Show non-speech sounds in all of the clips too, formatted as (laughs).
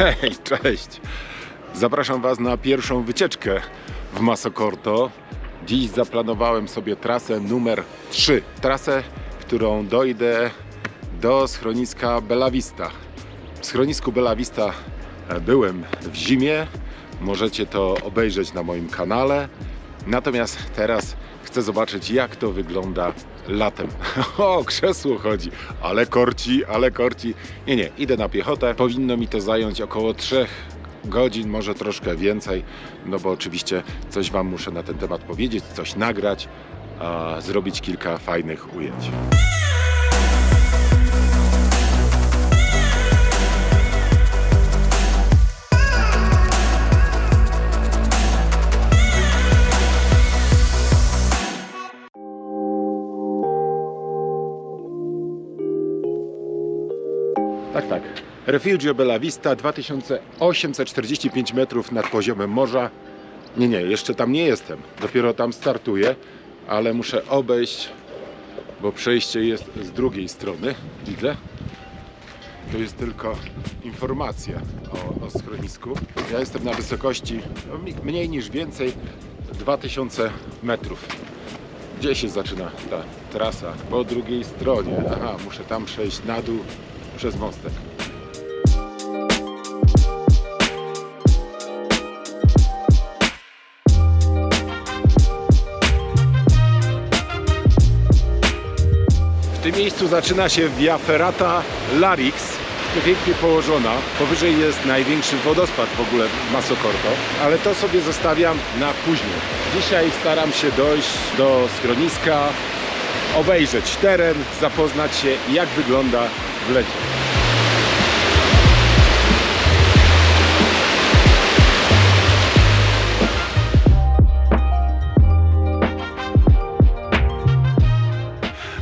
Hej, cześć! Zapraszam Was na pierwszą wycieczkę w Masokorto. Dziś zaplanowałem sobie trasę numer 3. Trasę, którą dojdę do schroniska Bella Vista. W schronisku Bella Vista e, byłem w zimie. Możecie to obejrzeć na moim kanale. Natomiast teraz chcę zobaczyć, jak to wygląda latem. (laughs) O, krzesło chodzi, ale korci, ale korci. Nie, nie, idę na piechotę. Powinno mi to zająć około 3 godzin, może troszkę więcej, no bo oczywiście coś Wam muszę na ten temat powiedzieć, coś nagrać, a zrobić kilka fajnych ujęć. Refugio Bella Vista 2845 metrów nad poziomem morza. Nie, nie, jeszcze tam nie jestem. Dopiero tam startuję, ale muszę obejść, bo przejście jest z drugiej strony. Widzę. To jest tylko informacja o, o schronisku. Ja jestem na wysokości no, mniej niż więcej 2000 metrów. Gdzie się zaczyna ta trasa? Po drugiej stronie. Aha, muszę tam przejść na dół przez mostek. W tym miejscu zaczyna się Via Ferrata Larix, pięknie położona. Powyżej jest największy wodospad w ogóle w Masokorto, ale to sobie zostawiam na później. Dzisiaj staram się dojść do schroniska, obejrzeć teren, zapoznać się jak wygląda w lecie.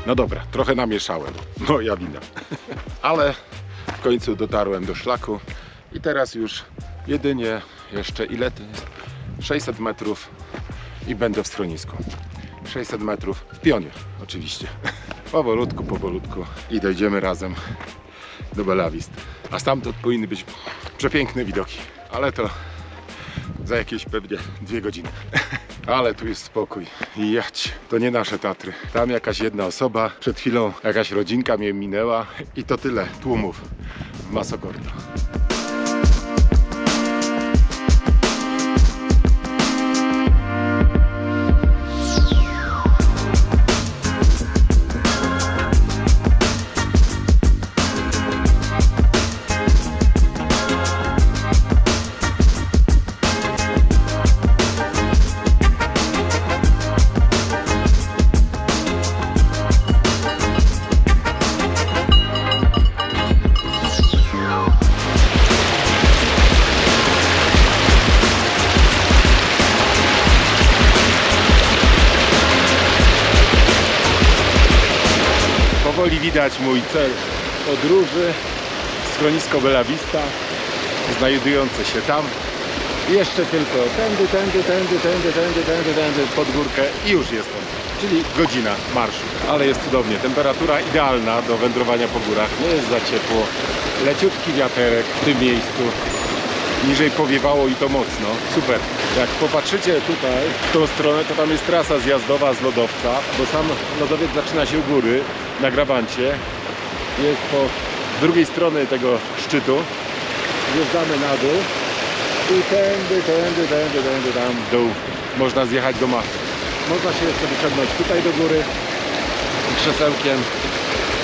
No dobra, trochę namieszałem. Moja wina. Ale w końcu dotarłem do szlaku i teraz już jedynie jeszcze ile to jest? 600 metrów i będę w schronisku. 600 metrów w pionie oczywiście. Powolutku, powolutku i dojdziemy razem do Bella Vista. A stamtąd powinny być przepiękne widoki, ale to za jakieś pewnie dwie godziny. Ale tu jest spokój. I. To nie nasze Tatry. Tam jakaś jedna osoba, przed chwilą jakaś rodzinka mnie minęła i to tyle tłumów w Masokorto. Powoli widać mój cel podróży, schronisko Bella Vista, znajdujące się tam. Jeszcze tylko tędy, tędy, tędy, tędy, tędy, tędy, tędy, pod górkę i już jestem. Czyli godzina marszu. Ale jest cudownie. Temperatura idealna do wędrowania po górach. Nie jest za ciepło. Leciutki wiaterek w tym miejscu. Niżej powiewało i to mocno. Super. Jak popatrzycie tutaj w tą stronę, to tam jest trasa zjazdowa z lodowca, bo sam lodowiec zaczyna się u góry na grabancie. Jest po drugiej strony tego szczytu. Zjeżdżamy na dół i tędy, tędy, tędy, tędy tam dół można zjechać do masy. Można się jeszcze wyciągnąć tutaj do góry krzesełkiem,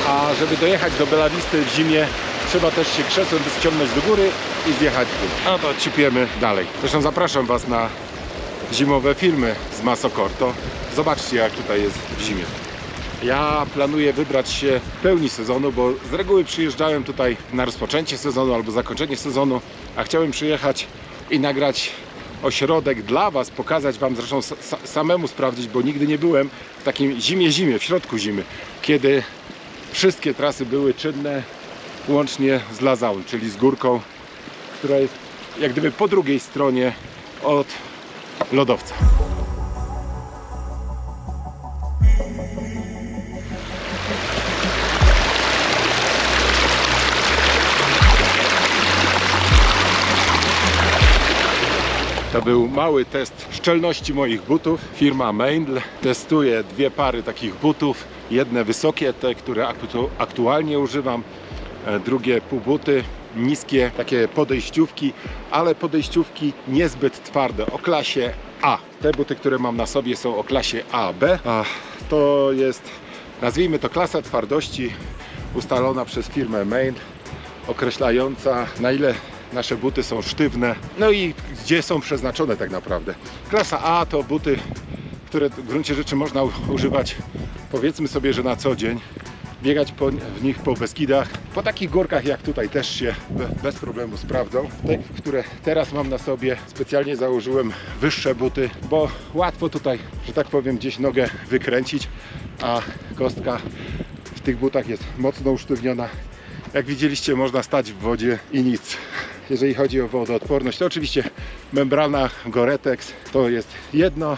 a żeby dojechać do Belawisty w zimie trzeba też się krzesłem ściągnąć do góry i zjechać dół. A to cipiemy dalej. Zresztą zapraszam Was na zimowe filmy z Masokorto. Zobaczcie jak tutaj jest w zimie. Ja planuję wybrać się w pełni sezonu, bo z reguły przyjeżdżałem tutaj na rozpoczęcie sezonu albo zakończenie sezonu, a chciałem przyjechać i nagrać ośrodek dla Was, pokazać Wam, zresztą sa- sa- samemu sprawdzić, bo nigdy nie byłem w takim zimie, zimie, w środku zimy, kiedy wszystkie trasy były czynne, łącznie z Lazaun, czyli z górką, która jest jak gdyby po drugiej stronie od lodowca. To był mały test szczelności moich butów. Firma Meindl testuje dwie pary takich butów. Jedne wysokie, te, które aktu- aktualnie używam, e, drugie półbuty, niskie, takie podejściówki, ale podejściówki niezbyt twarde, o klasie A. Te buty, które mam na sobie są o klasie AB. A to jest, nazwijmy to klasa twardości ustalona przez firmę Main, określająca na ile nasze buty są sztywne, no i gdzie są przeznaczone tak naprawdę. Klasa A to buty, które w gruncie rzeczy można używać powiedzmy sobie, że na co dzień biegać po, w nich po Beskidach, po takich górkach jak tutaj też się be, bez problemu sprawdzą. Te, które teraz mam na sobie, specjalnie założyłem wyższe buty, bo łatwo tutaj, że tak powiem, gdzieś nogę wykręcić, a kostka w tych butach jest mocno usztywniona. Jak widzieliście, można stać w wodzie i nic. Jeżeli chodzi o wodoodporność, to oczywiście membrana Goretex to jest jedno,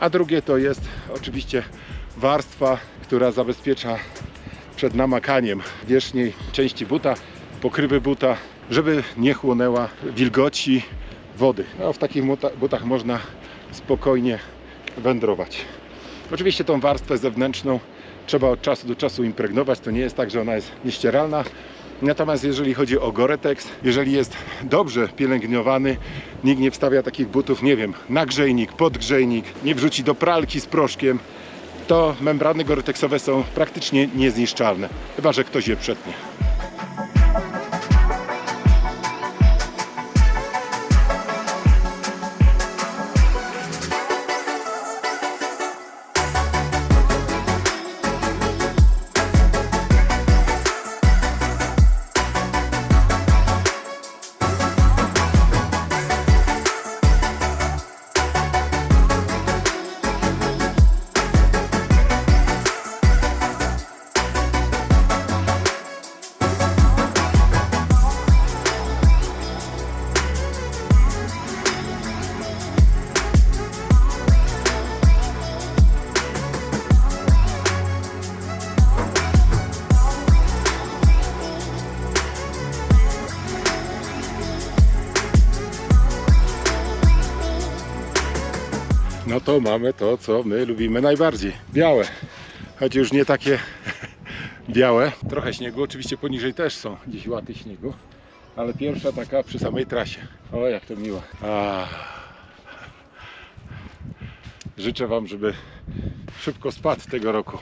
a drugie to jest oczywiście warstwa, która zabezpiecza przed namakaniem wierzchniej części buta, pokrywy buta, żeby nie chłonęła wilgoci wody. No, w takich butach można spokojnie wędrować. Oczywiście tą warstwę zewnętrzną trzeba od czasu do czasu impregnować. To nie jest tak, że ona jest nieścieralna. Natomiast jeżeli chodzi o Goretex, jeżeli jest dobrze pielęgnowany, nikt nie wstawia takich butów, nie wiem, na grzejnik, pod grzejnik, nie wrzuci do pralki z proszkiem, to membrany goretexowe są praktycznie niezniszczalne, chyba że ktoś je przetnie. No to mamy to, co my lubimy najbardziej. Białe. Choć już nie takie (laughs) białe. Trochę śniegu, oczywiście poniżej też są gdzieś łaty śniegu. Ale pierwsza taka przy samej trasie. O, jak to miło. A. Życzę Wam, żeby szybko spadł tego roku.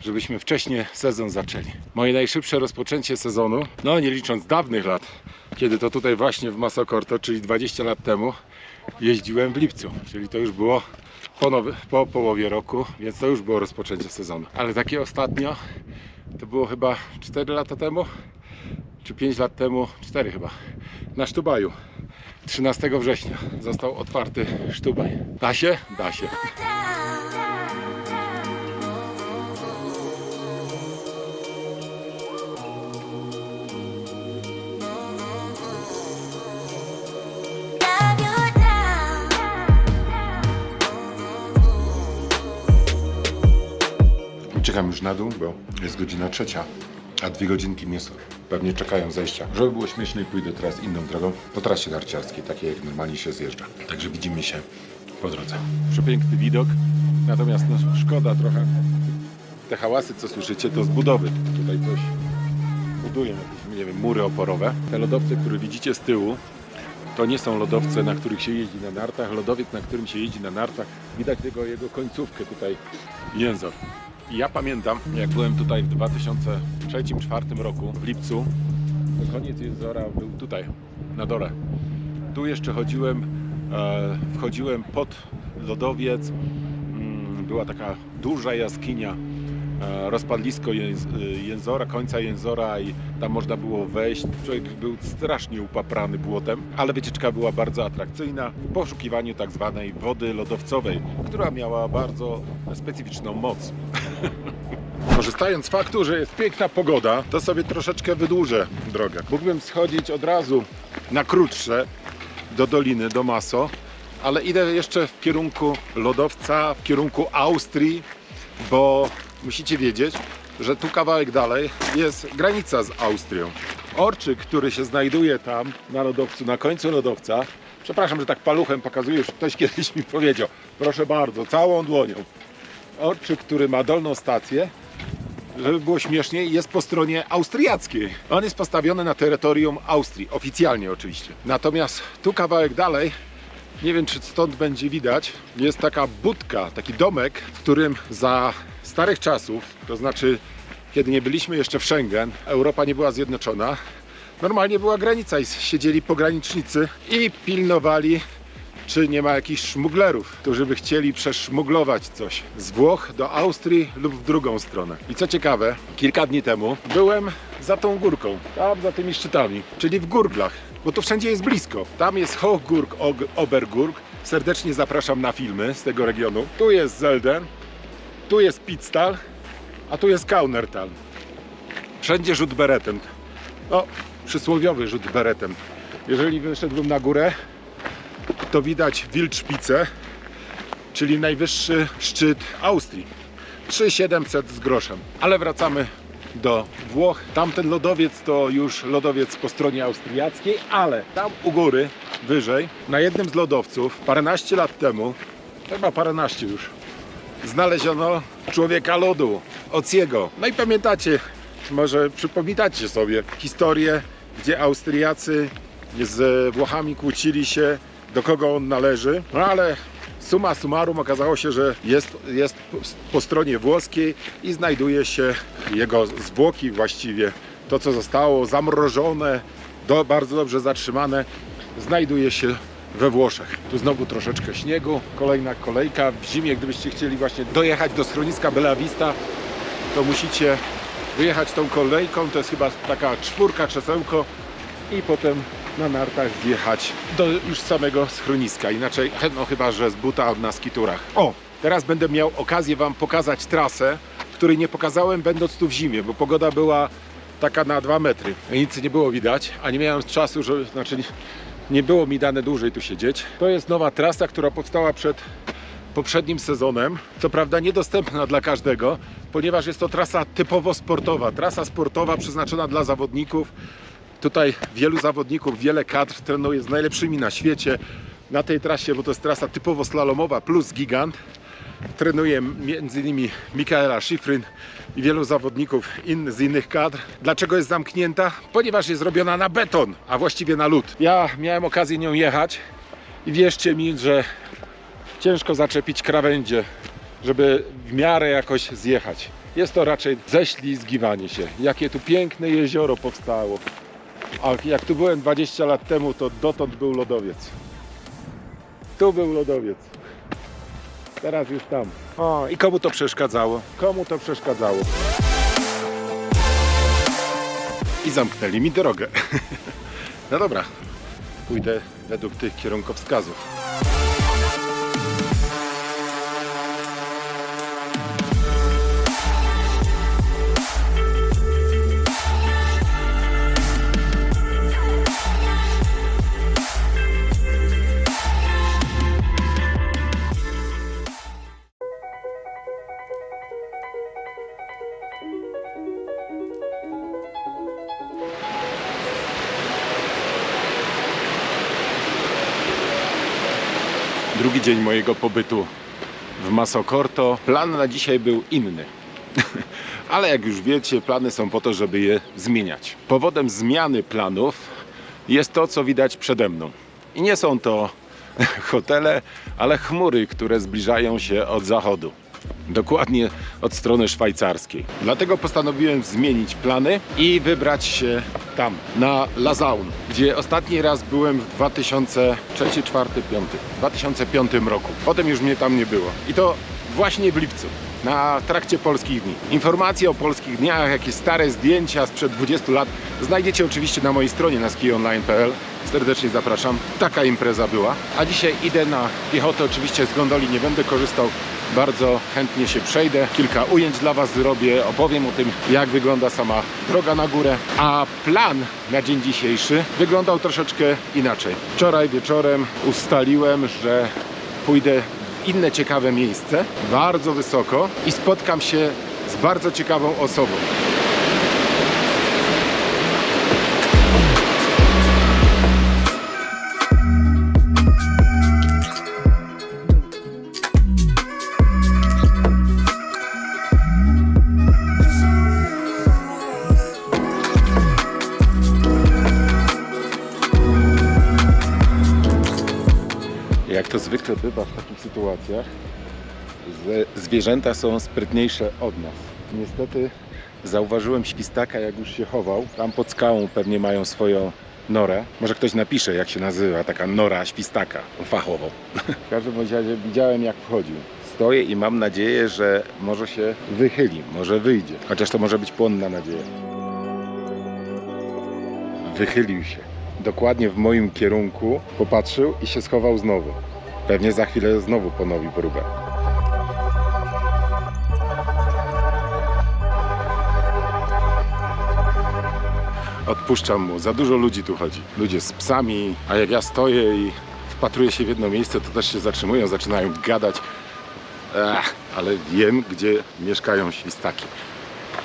Żebyśmy wcześniej sezon zaczęli. Moje najszybsze rozpoczęcie sezonu, no nie licząc dawnych lat, kiedy to tutaj właśnie w Masokorto, czyli 20 lat temu, jeździłem w lipcu, czyli to już było po, połowie roku, więc to już było rozpoczęcie sezonu. Ale takie ostatnio to było chyba 4 lata temu, czy 5 lat temu, 4 chyba, na Sztubaju. 13 września został otwarty Sztubaj. Da się? Da się. Już na dół, bo jest godzina trzecia, a dwie godzinki mnie pewnie czekają zejścia. Żeby było śmieszniej, pójdę teraz inną drogą po trasie narciarskiej, takiej jak normalnie się zjeżdża. Także widzimy się po drodze. Przepiękny widok, natomiast no, szkoda trochę. Te hałasy, co słyszycie, to z budowy. Tutaj coś budują jakieś, nie wiem, mury oporowe. Te lodowce, które widzicie z tyłu, to nie są lodowce, na których się jeździ na nartach. Lodowiec, na którym się jeździ na nartach, widać tego jego końcówkę tutaj, jęzor. Ja pamiętam, jak byłem tutaj w 2003-2004 roku, w lipcu, to koniec jęzora był tutaj, na dole. Tu jeszcze chodziłem, e, wchodziłem pod lodowiec, mm, była taka duża jaskinia, rozpadlisko jęz, e, jęzora, końca jęzora i tam można było wejść. Człowiek był strasznie upaprany błotem, ale wycieczka była bardzo atrakcyjna w poszukiwaniu tak zwanej wody lodowcowej, która miała bardzo specyficzną moc. (laughs) Korzystając z faktu, że jest piękna pogoda, to sobie troszeczkę wydłużę drogę. Mógłbym schodzić od razu na krótsze do doliny, do Maso, ale idę jeszcze w kierunku lodowca, w kierunku Austrii, bo musicie wiedzieć, że tu kawałek dalej jest granica z Austrią. Orczyk, który się znajduje tam na lodowcu, na końcu lodowca, Przepraszam, że tak paluchem pokazuję, już ktoś (laughs) kiedyś mi powiedział. Proszę bardzo, całą dłonią. Orczyk, który ma dolną stację, żeby było śmieszniej, jest po stronie austriackiej. On jest postawiony na terytorium Austrii, oficjalnie oczywiście. Natomiast tu kawałek dalej, nie wiem czy stąd będzie widać, jest taka budka, taki domek, w którym za starych czasów, to znaczy kiedy nie byliśmy jeszcze w Schengen, Europa nie była zjednoczona, normalnie była granica i siedzieli pogranicznicy i pilnowali czy nie ma jakichś szmuglerów, którzy by chcieli przeszmuglować coś z Włoch do Austrii lub w drugą stronę. I co ciekawe, kilka dni temu byłem za tą górką, tam za tymi szczytami, czyli w Gurglach, bo to wszędzie jest blisko. Tam jest Hochburg, Og- Obergurg. Serdecznie zapraszam na filmy z tego regionu. Tu jest Zelden, tu jest Pitztal, a tu jest Kaunertal. Wszędzie rzut beretem. No, przysłowiowy rzut beretem. Jeżeli wyszedłbym na górę, to widać Wildspitze, czyli najwyższy szczyt Austrii. 3700 z groszem. Ale wracamy do Włoch. Tamten lodowiec to już lodowiec po stronie austriackiej, ale tam u góry, wyżej, na jednym z lodowców paręnaście lat temu, chyba paręnaście już, znaleziono człowieka lodu, Ociego. No i pamiętacie, może przypominacie sobie historię, gdzie Austriacy z Włochami kłócili się, do kogo on należy, no ale summa summarum okazało się, że jest, jest po stronie włoskiej i znajduje się jego zwłoki właściwie, to co zostało zamrożone, do, bardzo dobrze zatrzymane, znajduje się we Włoszech. Tu znowu troszeczkę śniegu, kolejna kolejka. W zimie, gdybyście chcieli właśnie dojechać do schroniska Bella Vista, to musicie wyjechać tą kolejką, to jest chyba taka czwórka krzesełko i potem na nartach zjechać do już samego schroniska. Inaczej, no chyba, że z buta na skiturach. O, teraz będę miał okazję Wam pokazać trasę, której nie pokazałem będąc tu w zimie, bo pogoda była taka na 2 metry. Nic nie było widać, a nie miałem czasu, że, znaczy nie było mi dane dłużej tu siedzieć. To jest nowa trasa, która powstała przed poprzednim sezonem. Co prawda niedostępna dla każdego, ponieważ jest to trasa typowo sportowa. Trasa sportowa przeznaczona dla zawodników. Tutaj wielu zawodników, wiele kadr trenuje z najlepszymi na świecie na tej trasie, bo to jest trasa typowo slalomowa plus gigant. Trenuje m.in. Mikaela Schifrin i wielu zawodników in, z innych kadr. Dlaczego jest zamknięta? Ponieważ jest zrobiona na beton, a właściwie na lód. Ja miałem okazję nią jechać i wierzcie mi, że ciężko zaczepić krawędzie, żeby w miarę jakoś zjechać. Jest to raczej ześlizgiwanie się. Jakie tu piękne jezioro powstało. A jak tu byłem 20 lat temu, to dotąd był lodowiec. Tu był lodowiec. Teraz już tam. O, i komu to przeszkadzało? Komu to przeszkadzało? I zamknęli mi drogę. (laughs) No dobra, pójdę według tych kierunkowskazów. Dzień mojego pobytu w Masokorto. Plan na dzisiaj był inny. (laughs) Ale jak już wiecie, plany są po to, żeby je zmieniać. Powodem zmiany planów jest to, co widać przede mną. I nie są to (laughs) hotele, ale chmury, które zbliżają się od zachodu. Dokładnie od strony szwajcarskiej. Dlatego postanowiłem zmienić plany i wybrać się tam, na Lazaun, gdzie ostatni raz byłem w 2003, 4, 5, 2005 roku. Potem już mnie tam nie było. I to właśnie w lipcu, na trakcie polskich dni. Informacje o polskich dniach, jakieś stare zdjęcia sprzed 20 lat znajdziecie oczywiście na mojej stronie na skionline.pl. Serdecznie zapraszam. Taka impreza była. A dzisiaj idę na piechotę. Oczywiście z gondoli nie będę korzystał. Bardzo chętnie się przejdę. Kilka ujęć dla Was zrobię. Opowiem o tym, jak wygląda sama droga na górę. A plan na dzień dzisiejszy wyglądał troszeczkę inaczej. Wczoraj wieczorem ustaliłem, że pójdę w inne ciekawe miejsce, bardzo wysoko i spotkam się z bardzo ciekawą osobą. Jak to zwykle bywa w takich sytuacjach, zwierzęta są sprytniejsze od nas. Niestety zauważyłem świstaka, jak już się chował. Tam pod skałą pewnie mają swoją norę. Może ktoś napisze, jak się nazywa taka nora świstaka fachowo. W każdym razie widziałem, jak wchodził. Stoję i mam nadzieję, że może się wychyli, może wyjdzie. Chociaż to może być płonna nadzieja. Wychylił się. Dokładnie w moim kierunku popatrzył i się schował znowu. Pewnie za chwilę znowu ponowi próbę. Odpuszczam mu, za dużo ludzi tu chodzi. Ludzie z psami, a jak ja stoję i wpatruję się w jedno miejsce, to też się zatrzymują, zaczynają gadać. Ech, ale wiem, gdzie mieszkają świstaki.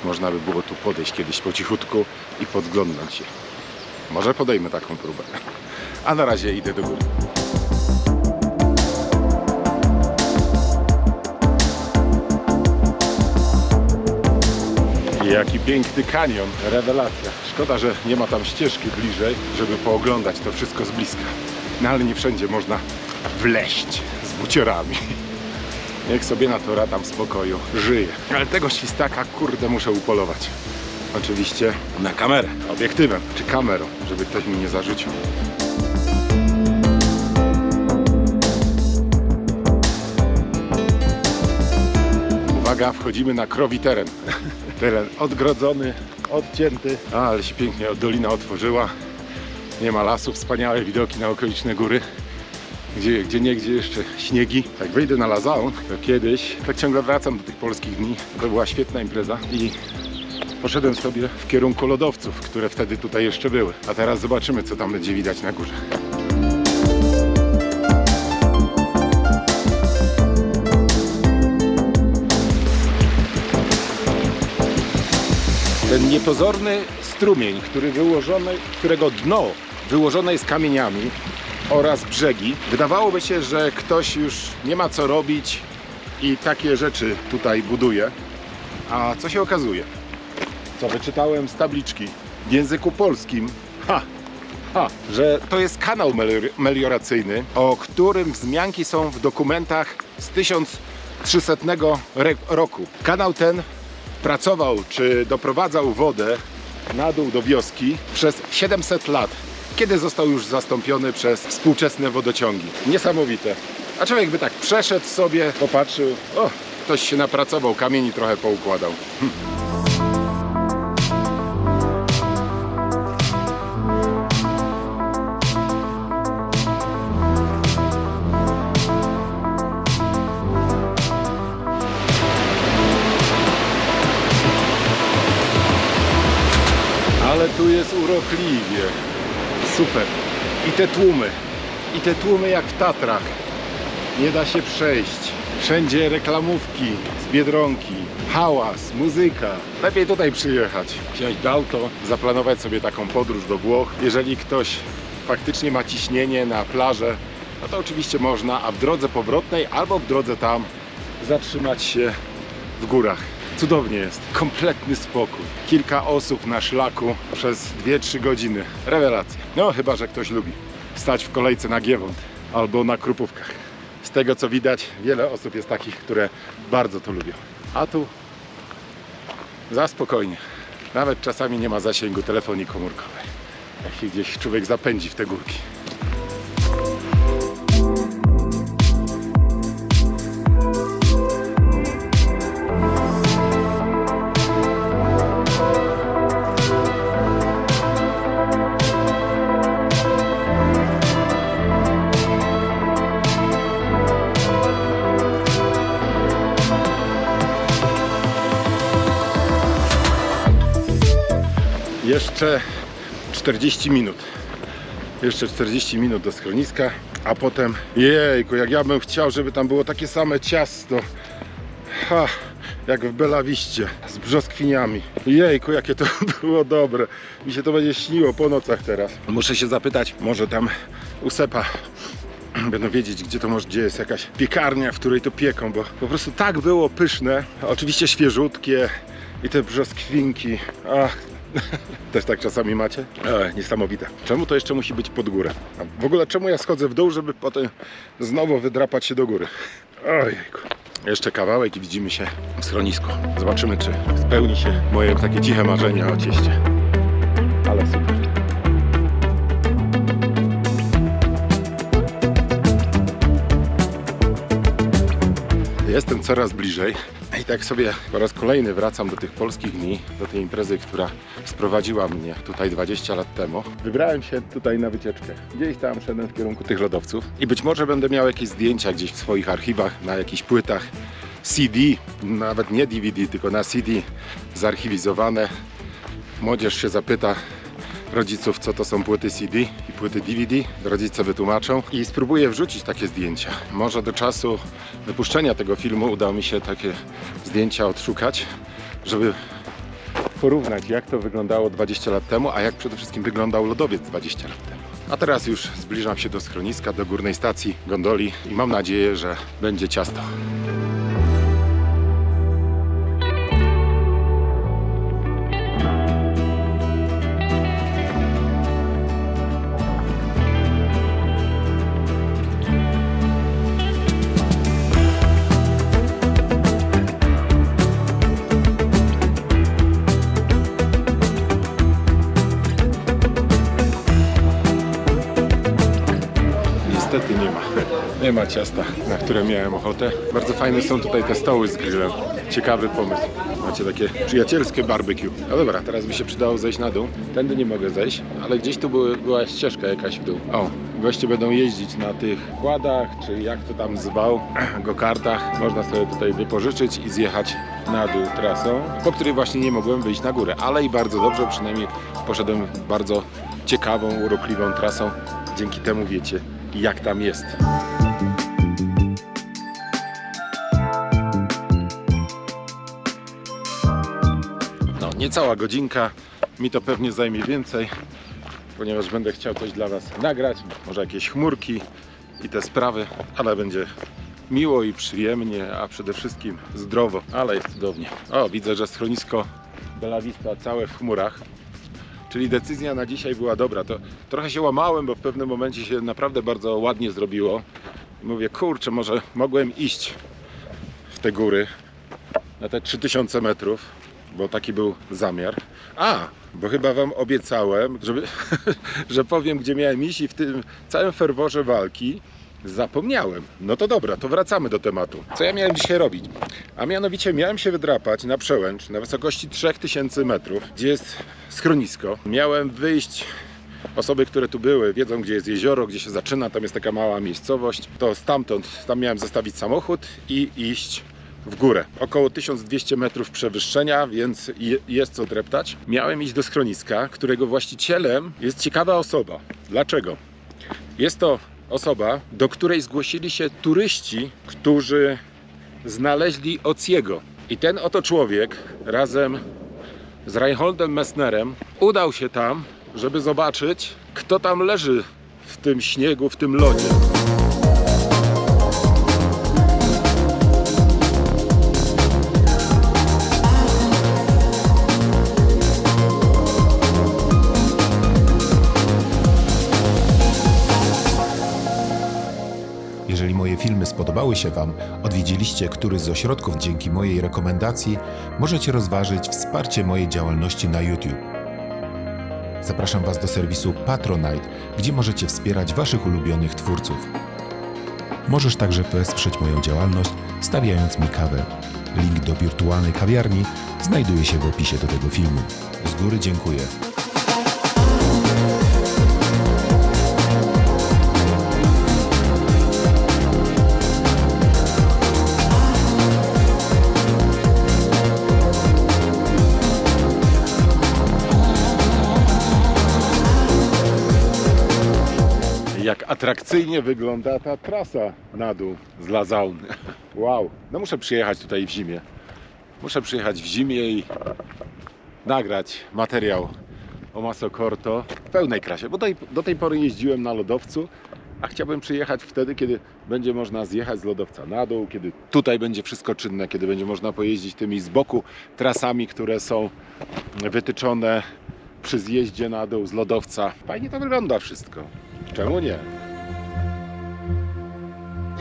Można by było tu podejść kiedyś po cichutku i podglądnąć się. Może podejmę taką próbę. A na razie idę do góry. Jaki piękny kanion, rewelacja. Szkoda, że nie ma tam ścieżki bliżej, żeby pooglądać to wszystko z bliska. No ale nie wszędzie można wleść z buciorami. Niech sobie natura tam w spokoju żyje. Ale tego świstaka, kurde, muszę upolować. Oczywiście na kamerę, obiektywem czy kamerą, żeby ktoś mi nie zarzucił. Uwaga, wchodzimy na krowi teren. Teren odgrodzony, odcięty, A, ale się pięknie dolina otworzyła. Nie ma lasów, wspaniałe widoki na okoliczne góry. Gdzie, gdzie niegdzie jeszcze śniegi. Jak wyjdę na Lazaun, to kiedyś, tak ciągle wracam do tych polskich dni. To była świetna impreza i poszedłem sobie w kierunku lodowców, które wtedy tutaj jeszcze były. A teraz zobaczymy, co tam będzie widać na górze. Niepozorny strumień, który wyłożony, którego dno wyłożone jest kamieniami oraz brzegi. Wydawałoby się, że ktoś już nie ma co robić i takie rzeczy tutaj buduje. A co się okazuje? Co wyczytałem z tabliczki w języku polskim. Ha! Ha, że to jest kanał melior- melioracyjny, o którym wzmianki są w dokumentach z 1300 re- roku. Kanał ten pracował czy doprowadzał wodę na dół do wioski przez 700 lat, kiedy został już zastąpiony przez współczesne wodociągi. Niesamowite. A człowiek by tak przeszedł sobie, popatrzył, o, ktoś się napracował, kamieni trochę poukładał. Super. I te tłumy. I te tłumy jak w Tatrach. Nie da się przejść. Wszędzie reklamówki z Biedronki. Hałas, muzyka. Lepiej tutaj przyjechać. Wsiąść do auto, zaplanować sobie taką podróż do Włoch. Jeżeli ktoś faktycznie ma ciśnienie na plażę, no to oczywiście można, a w drodze powrotnej albo w drodze tam zatrzymać się w górach. Cudownie jest. Kompletny spokój. Kilka osób na szlaku przez 2-3 godziny. Rewelacja. No chyba, że ktoś lubi stać w kolejce na Giewont albo na Krupówkach. Z tego co widać, wiele osób jest takich, które bardzo to lubią. A tu za spokojnie. Nawet czasami nie ma zasięgu telefonii komórkowej. Jak gdzieś człowiek zapędzi w te górki. Jeszcze 40 minut. Jeszcze 40 minut do schroniska, a potem jejku, jak ja bym chciał, żeby tam było takie same ciasto. Ha, jak w Belawiście z brzoskwiniami. Jejku, jakie to (laughs) było dobre. Mi się to będzie śniło po nocach teraz. Muszę się zapytać, może tam u Sepa (clears throat) będą wiedzieć, gdzie to może, gdzie jest jakaś piekarnia, w której to pieką, bo po prostu tak było pyszne. Oczywiście świeżutkie i te brzoskwinki. Ach, (laughs) Też tak czasami macie? E, niesamowite. Czemu to jeszcze musi być pod górę? W ogóle czemu ja schodzę w dół, żeby potem znowu wydrapać się do góry? Ojejku. Jeszcze kawałek i widzimy się w schronisku. Zobaczymy, czy spełni się moje takie ciche marzenia o cieście. Ale super. Jestem coraz bliżej i tak sobie po raz kolejny wracam do tych polskich dni, do tej imprezy, która sprowadziła mnie tutaj 20 lat temu. Wybrałem się tutaj na wycieczkę. Gdzieś tam szedłem w kierunku tych lodowców i być może będę miał jakieś zdjęcia gdzieś w swoich archiwach, na jakichś płytach CD, nawet nie DVD, tylko na CD zarchiwizowane. Młodzież się zapyta, rodziców, co to są płyty CD i płyty DVD. Rodzice wytłumaczą i spróbuję wrzucić takie zdjęcia. Może do czasu wypuszczenia tego filmu uda mi się takie zdjęcia odszukać, żeby porównać, jak to wyglądało 20 lat temu, a jak przede wszystkim wyglądał lodowiec 20 lat temu. A teraz już zbliżam się do schroniska, do górnej stacji gondoli i mam nadzieję, że będzie ciasto. Nie ma ciasta, na które miałem ochotę. Bardzo fajne są tutaj te stoły z grillem. Ciekawy pomysł. Macie takie przyjacielskie barbecue. No dobra, teraz by się przydało zejść na dół. Tędy nie mogę zejść, ale gdzieś tu były, była ścieżka jakaś w dół. O, goście będą jeździć na tych kładach, czy jak to tam zwał, (clears throat) go-kartach. Można sobie tutaj wypożyczyć i zjechać na dół trasą, po której właśnie nie mogłem wyjść na górę. Ale i bardzo dobrze, przynajmniej poszedłem bardzo ciekawą, urokliwą trasą. Dzięki temu wiecie, jak tam jest. Niecała godzinka. Mi to pewnie zajmie więcej, ponieważ będę chciał coś dla Was nagrać. Może jakieś chmurki i te sprawy, ale będzie miło i przyjemnie, a przede wszystkim zdrowo, ale jest cudownie. O, widzę, że schronisko Bella Vista całe w chmurach. Czyli decyzja na dzisiaj była dobra. To trochę się łamałem, bo w pewnym momencie się naprawdę bardzo ładnie zrobiło. Mówię, kurczę, może mogłem iść w te góry na te 3000 metrów, bo taki był zamiar. A, bo chyba Wam obiecałem, żeby, (laughs) że powiem, gdzie miałem iść i w tym całym ferworze walki zapomniałem. No to dobra, to wracamy do tematu. Co ja miałem dzisiaj robić? A mianowicie miałem się wydrapać na przełęcz na wysokości 3000 metrów, gdzie jest schronisko. Miałem wyjść Osoby, które tu były, wiedzą, gdzie jest jezioro, gdzie się zaczyna, tam jest taka mała miejscowość. To stamtąd, tam miałem zostawić samochód i iść w górę. Około 1200 metrów przewyższenia, więc je, jest co dreptać. Miałem iść do schroniska, którego właścicielem jest ciekawa osoba. Dlaczego? Jest to osoba, do której zgłosili się turyści, którzy znaleźli Ociego. I ten oto człowiek razem z Reinholdem Messnerem udał się tam, żeby zobaczyć, kto tam leży w tym śniegu, w tym lodzie. Spodobały się Wam, odwiedziliście który z ośrodków dzięki mojej rekomendacji, możecie rozważyć wsparcie mojej działalności na YouTube. Zapraszam Was do serwisu Patronite, gdzie możecie wspierać Waszych ulubionych twórców. Możesz także wesprzeć moją działalność, stawiając mi kawę. Link do wirtualnej kawiarni znajduje się w opisie do tego filmu. Z góry dziękuję. Atrakcyjnie wygląda ta trasa na dół z Lazauny. Wow, no muszę przyjechać tutaj w zimie. Muszę przyjechać w zimie i nagrać materiał o Maso Corto w pełnej krasie, bo do tej pory jeździłem na lodowcu, a chciałbym przyjechać wtedy, kiedy będzie można zjechać z lodowca na dół, kiedy tutaj będzie wszystko czynne, kiedy będzie można pojeździć tymi z boku trasami, które są wytyczone przy zjeździe na dół z lodowca. Fajnie to wygląda wszystko. Czemu nie?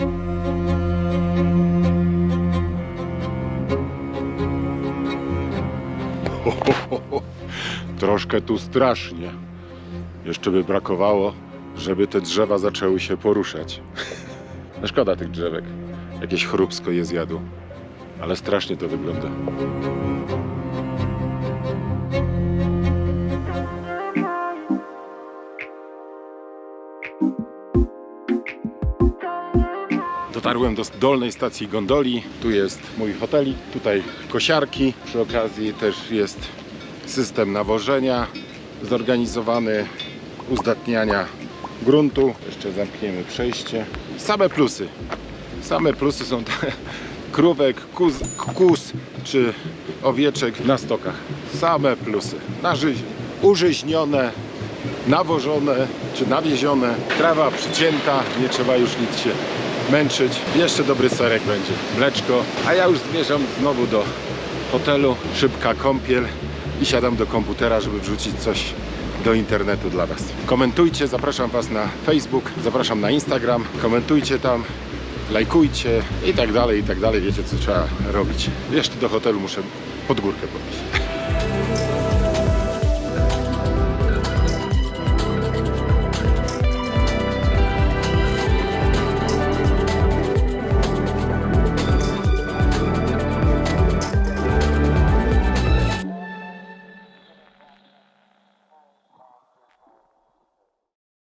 (laughs) Troszkę tu strasznie. Jeszcze by brakowało, żeby te drzewa zaczęły się poruszać. (laughs) No szkoda tych drzewek. Jakieś chrupsko je zjadło. Ale strasznie to wygląda. Dotarłem do dolnej stacji gondoli. Tu jest mój hotelik, tutaj kosiarki. Przy okazji też jest system nawożenia zorganizowany, uzdatniania gruntu. Jeszcze zamkniemy przejście. Same plusy. Same plusy są te (laughs) krówek, kuz, kuz czy owieczek na stokach. Same plusy. Naży, użyźnione, nawożone czy nawiezione. Trawa przycięta, nie trzeba już nic się męczyć. Jeszcze dobry serek będzie, mleczko. A ja już zmierzam znowu do hotelu. Szybka kąpiel i siadam do komputera, żeby wrzucić coś do internetu dla Was. Komentujcie, zapraszam Was na Facebook, zapraszam na Instagram. Komentujcie tam, lajkujcie i tak dalej, i tak dalej. Wiecie co trzeba robić. Jeszcze do hotelu muszę pod górkę podnieść. (laughs)